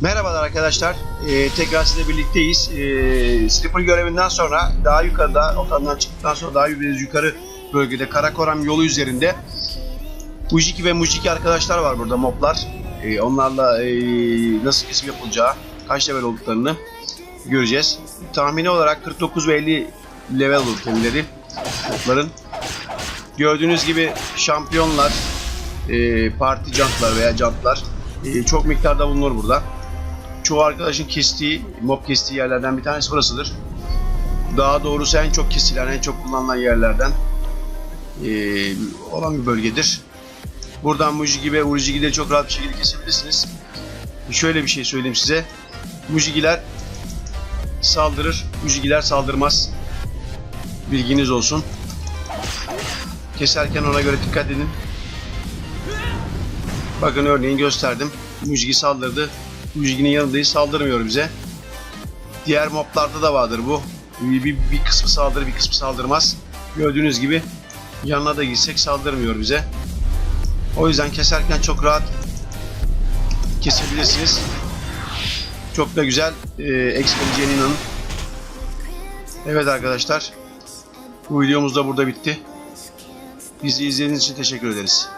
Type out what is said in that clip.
Merhabalar arkadaşlar. Ee, tekrar sizle birlikteyiz. Ee, Slipper görevinden sonra daha yukarıda, otandan çıktıktan sonra daha biraz yukarı bölgede Karakoram yolu üzerinde Mujiki ve Mujiki arkadaşlar var burada moblar. Ee, onlarla ee, nasıl kesim yapılacağı, kaç level olduklarını göreceğiz. Tahmini olarak 49 ve 50 level olur kendileri mobların. Gördüğünüz gibi şampiyonlar, ee, parti jumplar veya jumplar ee, çok miktarda bulunur burada. Çoğu arkadaşın kestiği, mob kestiği yerlerden bir tanesi burasıdır. Daha doğrusu en çok kesilen, en çok kullanılan yerlerden ee, olan bir bölgedir. Buradan Mujigi ve Urijigi'leri çok rahat bir şekilde kesebilirsiniz. Şöyle bir şey söyleyeyim size. Mujigiler saldırır, Mujigiler saldırmaz. Bilginiz olsun. Keserken ona göre dikkat edin. Bakın örneğin gösterdim. Mujigi saldırdı. Mujigi'nin yanındayız saldırmıyor bize. Diğer moblarda da vardır bu. Bir, bir, kısmı saldırır bir kısmı saldırmaz. Gördüğünüz gibi yanına da gitsek saldırmıyor bize. O yüzden keserken çok rahat kesebilirsiniz. Çok da güzel e, inanın. Evet arkadaşlar. Bu videomuz da burada bitti. Bizi izlediğiniz için teşekkür ederiz.